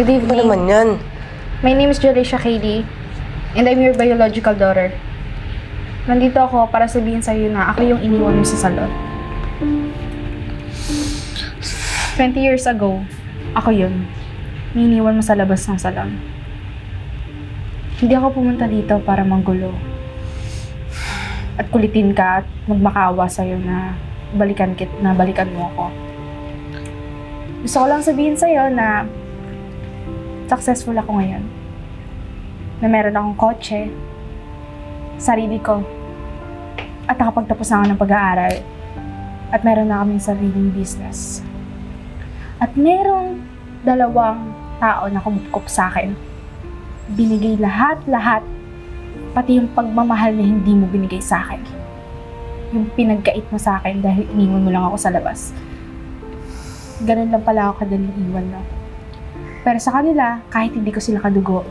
Good Ano naman yan? My name is Jalisha KD, and I'm your biological daughter. Nandito ako para sabihin sa'yo na ako yung iniwan mo sa salon. 20 years ago, ako yun. Iniwan mo sa labas ng salon. Hindi ako pumunta dito para manggulo. At kulitin ka at magmakawa sa'yo na balikan kit na balikan mo ako. Gusto ko lang sabihin sa'yo na successful ako ngayon. Na meron akong kotse, sarili ko, at nakapagtapos na ako ng pag-aaral. At meron na kaming sariling business. At merong dalawang tao na kumupkop sa akin. Binigay lahat-lahat, pati yung pagmamahal na hindi mo binigay sa akin. Yung pinagkait mo sa akin dahil iniwan mo lang ako sa labas. Ganun lang pala ako kadaling iwan, no? Pero sa kanila, kahit hindi ko sila kadugo,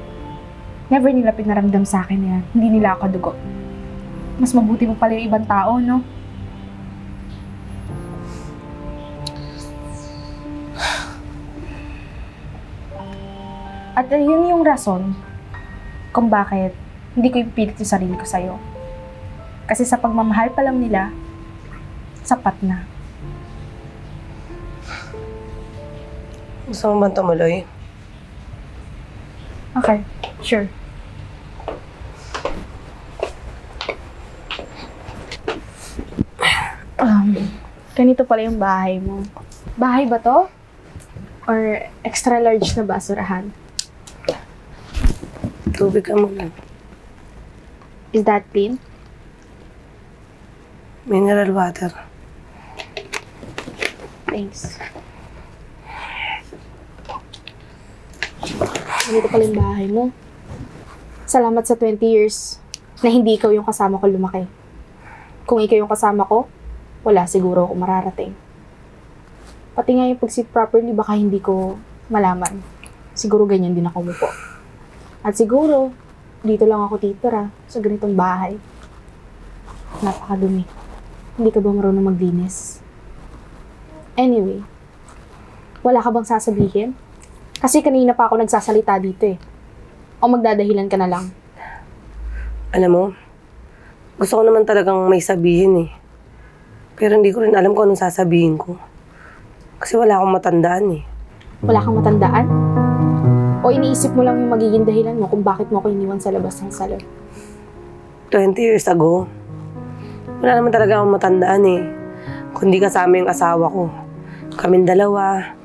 never nila pinaramdam sa akin na hindi nila ako kadugo. Mas mabuti mo pala yung ibang tao, no? At yun yung rason kung bakit hindi ko ipipilit yung sarili ko sa'yo. Kasi sa pagmamahal pa lang nila, sapat na. Gusto mo ba tumuloy? Okay, sure. Um, ganito pala yung bahay mo. Bahay ba to? Or extra large na basurahan? Tubig ka muna. Is that clean? Mineral water. Thanks. Ganito pala yung bahay mo. Salamat sa 20 years na hindi ikaw yung kasama ko lumaki. Kung ikaw yung kasama ko, wala siguro ako mararating. Pati nga yung pag-sit properly, baka hindi ko malaman. Siguro ganyan din ako umupo. At siguro, dito lang ako titira sa ganitong bahay. Napakadumi. Hindi ka ba marunong maglinis? Anyway, wala ka bang sasabihin? Kasi kanina pa ako nagsasalita dito eh. O magdadahilan ka na lang. Alam mo, gusto ko naman talagang may sabihin eh. Pero hindi ko rin alam kung anong sasabihin ko. Kasi wala akong matandaan eh. Wala kang matandaan? O iniisip mo lang yung magiging dahilan mo kung bakit mo ako iniwan sa labas ng salon? 20 years ago, wala naman talaga akong matandaan eh. Kundi kasama yung asawa ko. Kaming dalawa.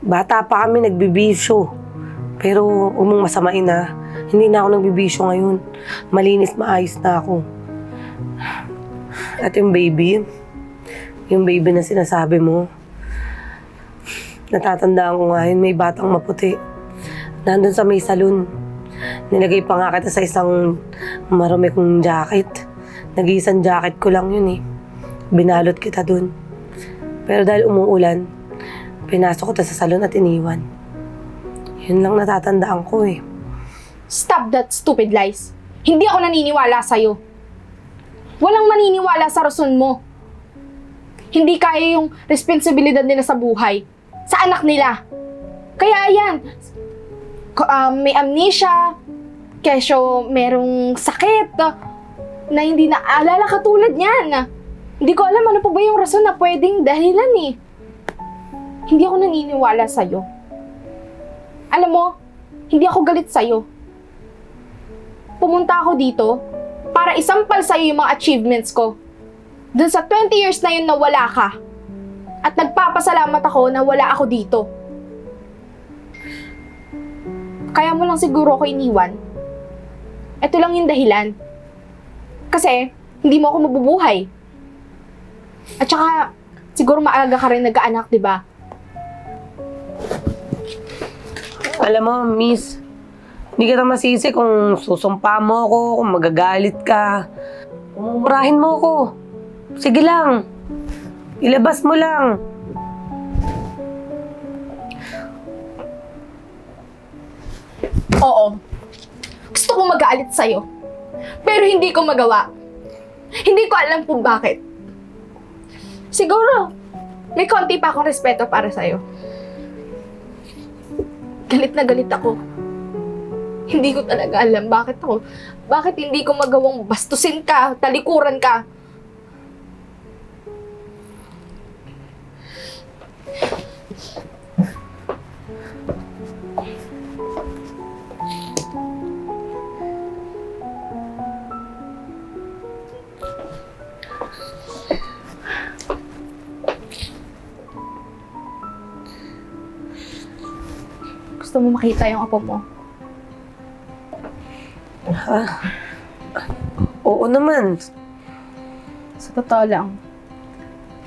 Bata pa kami nagbibisyo. Pero umong masamain na, hindi na ako nagbibisyo ngayon. Malinis, maayos na ako. At yung baby, yung baby na sinasabi mo, natatandaan ko nga yun, may batang maputi. Nandun sa may salon. Nilagay pa nga kita sa isang marumi kong jacket. Nag-iisang jacket ko lang yun eh. Binalot kita dun. Pero dahil umuulan, pinasok ko ta sa salon at iniwan. Yun lang natatandaan ko eh. Stop that stupid lies! Hindi ako naniniwala sa'yo. Walang maniniwala sa rason mo. Hindi kaya yung responsibilidad nila sa buhay. Sa anak nila. Kaya yan. Ko- ah, may amnesia. Kesyo merong sakit. ah, na hindi naaalala katulad niyan. Hindi ko alam ano pa ba yung rason na pwedeng dahilan eh. Hindi ako naniniwala sa'yo. Alam mo, hindi ako galit sa'yo pumunta ako dito para isampal sa'yo yung mga achievements ko. Dun sa 20 years na yun na wala ka. At nagpapasalamat ako na wala ako dito. Kaya mo lang siguro ako iniwan. Ito lang yung dahilan. Kasi, hindi mo ako mabubuhay. At saka, siguro maaga ka rin nagkaanak, di ba? Alam mo, miss, hindi kita masisi kung susumpa mo ako, kung magagalit ka. Murahin mo ako. Sige lang. Ilabas mo lang. Oo. Gusto ko magalit sa'yo. Pero hindi ko magawa. Hindi ko alam kung bakit. Siguro, may konti pa akong respeto para sa'yo. Galit na galit ako. Hindi ko talaga alam bakit ako, bakit hindi ko magawang bastusin ka, talikuran ka. Gusto mo makita yung apo mo? Ha? Oo naman. Sa totoo lang,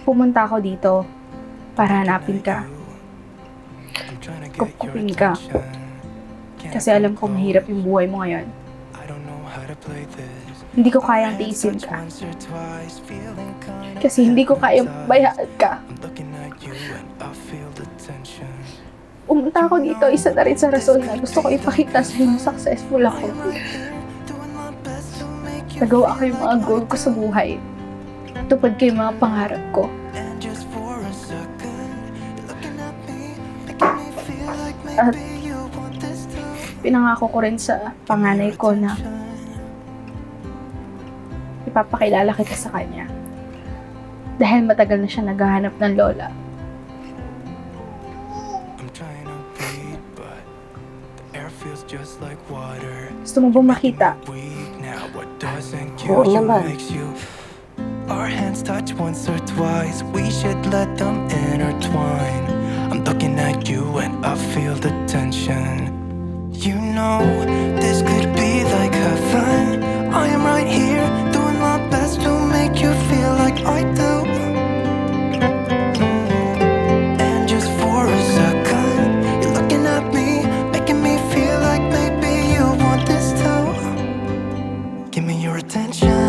pumunta ako dito para hanapin ka. Kupkupin ka. Kasi alam ko mahirap yung buhay mo ngayon. Hindi ko kayang tiisin ka. Kasi hindi ko kayang bayaan ka. Pumunta ako dito, isa na rin sa rason na gusto ko ipakita sa inyo successful ako. Nagawa ko yung mga goal ko sa buhay. Tupad ko yung mga pangarap ko. At pinangako ko rin sa panganay ko na ipapakilala kita sa kanya. Dahil matagal na siya naghahanap ng lola. Gusto mo ba makita? Oo naman. Our hands touch once or twice. We should let them intertwine. I'm looking at you and I feel the tension. You know, this could be like heaven. I am right here, Give me your attention.